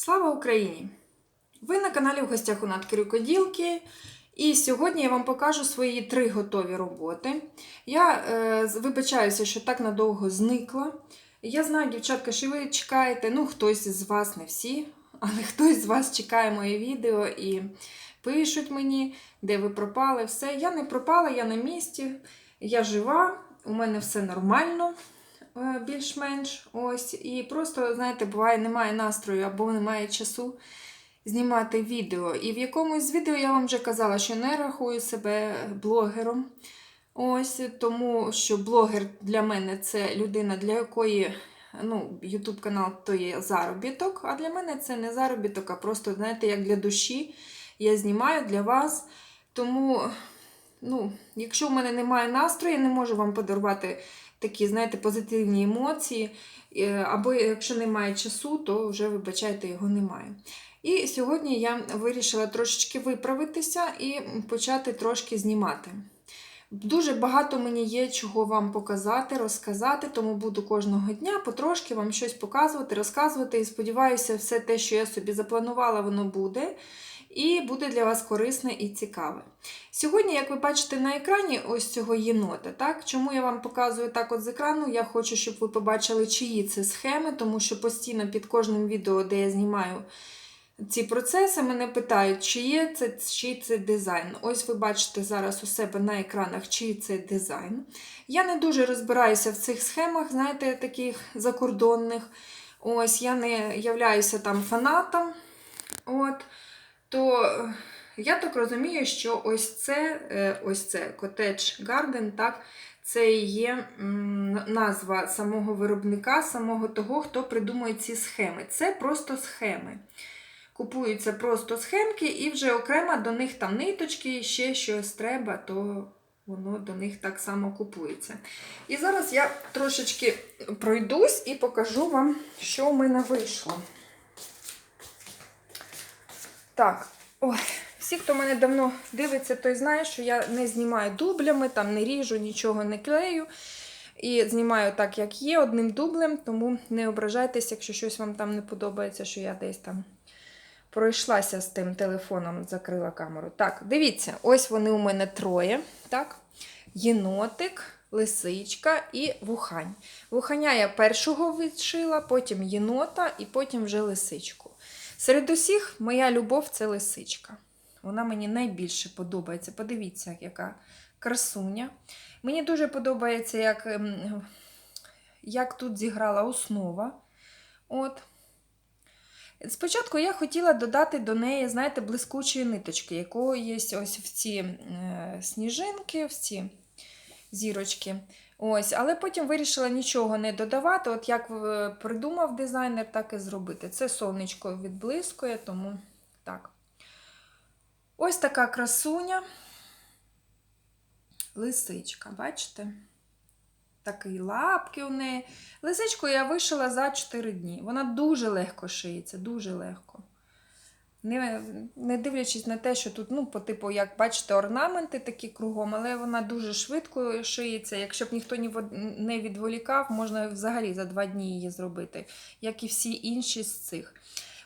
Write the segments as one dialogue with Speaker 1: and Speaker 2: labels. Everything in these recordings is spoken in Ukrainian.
Speaker 1: Слава Україні! Ви на каналі в гостях у Натки. І сьогодні я вам покажу свої три готові роботи. Я е, вибачаюся, що так надовго зникла. Я знаю, дівчатка, що ви чекаєте, ну, хтось з вас, не всі, але хтось з вас чекає моє відео і пишуть мені, де ви пропали. Все. Я не пропала, я на місці, я жива, у мене все нормально більш-менш. Ось. І просто, знаєте, буває, немає настрою або немає часу знімати відео. І в якомусь з відео я вам вже казала, що не рахую себе блогером. Ось тому, що блогер для мене це людина, для якої ну, YouTube канал то є заробіток, а для мене це не заробіток, а просто, знаєте, як для душі. Я знімаю для вас. Тому, ну, якщо в мене немає настрою, я не можу вам подарувати такі, знаєте, позитивні емоції. Е, Або якщо немає часу, то вже, вибачайте, його немає. І сьогодні я вирішила трошечки виправитися і почати трошки знімати. Дуже багато мені є чого вам показати, розказати, тому буду кожного дня потрошки вам щось показувати, розказувати. І сподіваюся, все те, що я собі запланувала, воно буде. І буде для вас корисне і цікаве. Сьогодні, як ви бачите на екрані, ось цього єнота. Так? Чому я вам показую так от з екрану? Я хочу, щоб ви побачили, чиї це схеми, тому що постійно під кожним відео, де я знімаю ці процеси, мене питають, чи є це, чий це дизайн. Ось ви бачите зараз у себе на екранах, чий це дизайн. Я не дуже розбираюся в цих схемах, знаєте, таких закордонних. Ось я не являюся там фанатом. От, то е, я так розумію, що ось це, е, ось це Cottage Garden, так, це і є назва самого виробника, самого того, хто придумує ці схеми. Це просто схеми. Купуються просто схемки, і вже окремо до них там ниточки, ще щось треба, то воно до них так само купується. І зараз я трошечки пройдусь і покажу вам, що в мене вийшло. Так, ой, всі, хто мене давно дивиться, той знає, що я не знімаю дублями, там не ріжу, нічого не клею. І знімаю так, як є, одним дублем, тому не ображайтесь, якщо щось вам там не подобається, що я десь там пройшлася з тим телефоном, закрила камеру. Так, дивіться, ось вони у мене троє. Так? Єнотик, лисичка і вухань. Вуханя я першого відшила, потім єнота і потім вже лисичку. Серед усіх моя любов це лисичка. Вона мені найбільше подобається. Подивіться, яка красуня. Мені дуже подобається, як, ем, як тут зіграла основа. От. Спочатку я хотіла додати до неї, знаєте, блискучої ниточки, якої є ось в ці е, сніжинки, в ці зірочки. Ось, але потім вирішила нічого не додавати. От як е, придумав дизайнер, так і зробити. Це сонечко відблискує, тому так. Ось така красуня. Лисичка, бачите? Такі лапки у неї. Лисичку я вишила за 4 дні. Вона дуже легко шиється, дуже легко. Не, не дивлячись на те, що тут, ну, по типу, як бачите, орнаменти такі кругом, але вона дуже швидко шиється. Якщо б ніхто ні не відволікав, можна взагалі за 2 дні її зробити, як і всі інші з цих.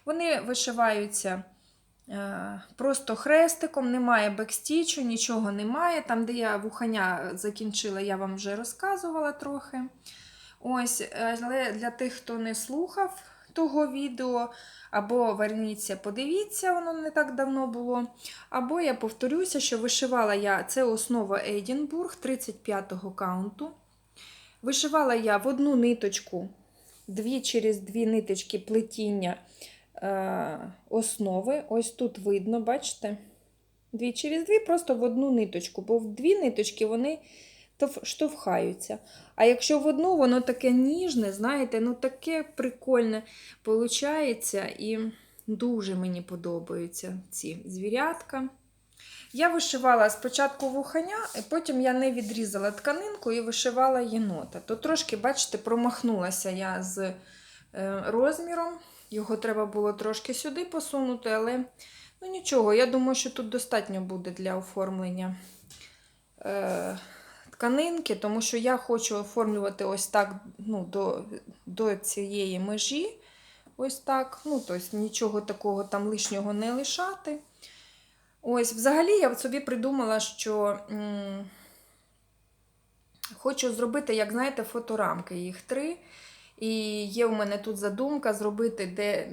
Speaker 1: Вони вишиваються е, просто хрестиком, немає бекстічу, нічого немає. Там, де я вухання закінчила, я вам вже розказувала трохи. Ось, але для тих, хто не слухав того відео, або верніться, подивіться, воно не так давно було. Або я повторюся, що вишивала я це основа Ейдінбург 35-го каунту. Вишивала я в одну ниточку, дві через дві ниточки плетіння е, основи. Ось тут видно, бачите? Дві через дві, просто в одну ниточку, бо в дві ниточки вони штовхаються. А якщо в одну, воно таке ніжне, знаєте, ну таке прикольне получається. І дуже мені подобаються ці звірятка. Я вишивала спочатку вуханя, і потім я не відрізала тканинку і вишивала єнота. То трошки, бачите, промахнулася я з е, розміром. Його треба було трошки сюди посунути, але ну нічого, я думаю, що тут достатньо буде для оформлення е, тканинки, тому що я хочу оформлювати ось так ну, до, до цієї межі. Ось так. Ну, тобто нічого такого там лишнього не лишати. Ось, взагалі, я собі придумала, що м, хочу зробити, як знаєте, фоторамки. Їх три. І є у мене тут задумка зробити, де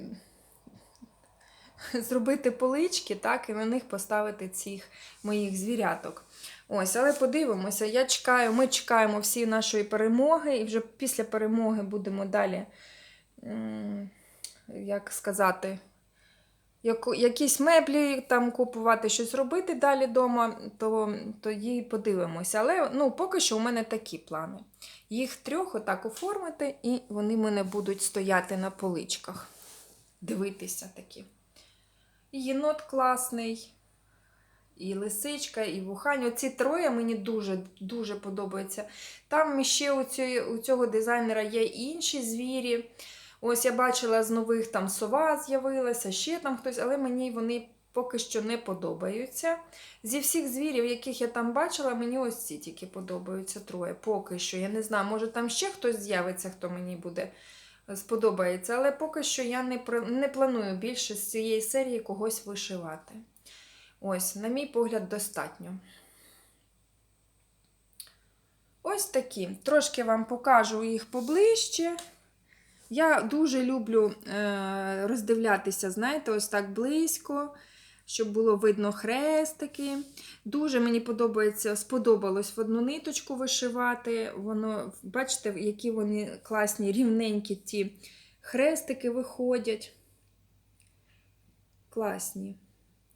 Speaker 1: зробити полички, так, і на них поставити цих моїх звіряток. Ось, але подивимося, я чекаю, ми чекаємо всі нашої перемоги, і вже після перемоги будемо далі, як сказати, якісь меблі там купувати, щось робити далі вдома, то тоді подивимося. Але ну, поки що у мене такі плани. Їх трьох отак оформити, і вони мене будуть стояти на поличках. Дивитися такі. Єнот класний, і лисичка, і вухань. Оці троє мені дуже дуже подобаються. Там ще у, ці, у цього дизайнера є інші звірі. Ось я бачила з нових там сова з'явилася, ще там хтось, але мені вони поки що не подобаються. Зі всіх звірів, яких я там бачила, мені ось ці тільки подобаються троє. Поки що. Я не знаю, може там ще хтось з'явиться, хто мені буде е, сподобається, але поки що я не, не планую більше з цієї серії когось вишивати. Ось, на мій погляд, достатньо. Ось такі. Трошки вам покажу їх поближче. Я дуже люблю е, роздивлятися, знаєте, ось так близько, щоб було видно хрестики. Дуже мені подобається, сподобалось в одну ниточку вишивати. Воно, бачите, які вони класні, рівненькі ті хрестики виходять. Класні.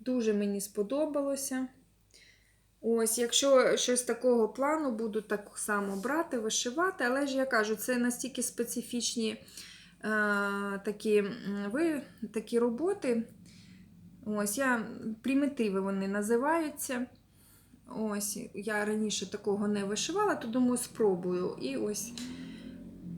Speaker 1: Дуже мені сподобалося. Ось, якщо щось такого плану, буду так само брати, вишивати, але ж я кажу, це настільки специфічні е, такі, ви, такі роботи. Ось, я, примітиви вони називаються. Ось, я раніше такого не вишивала, то думаю, спробую. І ось,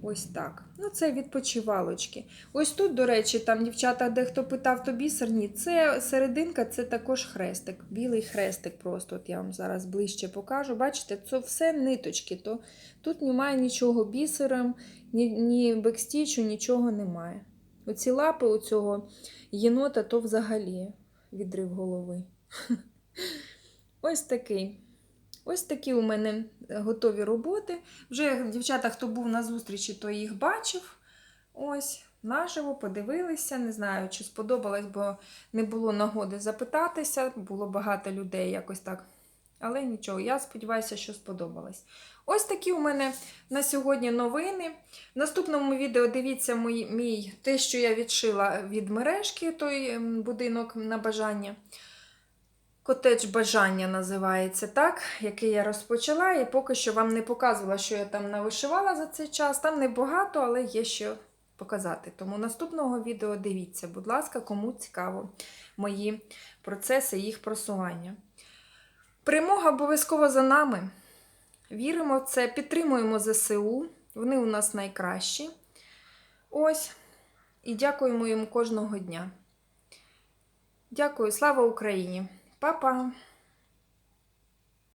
Speaker 1: ось так. Ну, це відпочивалочки. Ось тут, до речі, там дівчата, дехто питав, то бісерні. Це серединка, це також хрестик. Білий хрестик просто. От я вам зараз ближче покажу. Бачите, це все ниточки. То тут немає нічого бісером, ні, ні бекстічу, нічого немає. Оці лапи у цього єнота, то взагалі відрив голови. Ось такий. Ось такі у мене готові роботи. Вже дівчата, хто був на зустрічі, той їх бачив. Ось, наживо подивилися. Не знаю, чи сподобалось, бо не було нагоди запитатися. Було багато людей якось так. Але нічого, я сподіваюся, що сподобалось. Ось такі у мене на сьогодні новини. В наступному відео дивіться мій, мій те, що я відшила від мережки, той будинок на бажання. Котедж бажання називається так, який я розпочала, і поки що вам не показувала, що я там навишивала за цей час. Там небагато, але є що показати. Тому наступного відео дивіться, будь ласка, кому цікаво мої процеси їх просування. Перемога обов'язково за нами. Віримо в це, підтримуємо ЗСУ. Вони у нас найкращі. Ось. І дякуємо їм кожного дня. Дякую, слава Україні! Па-па!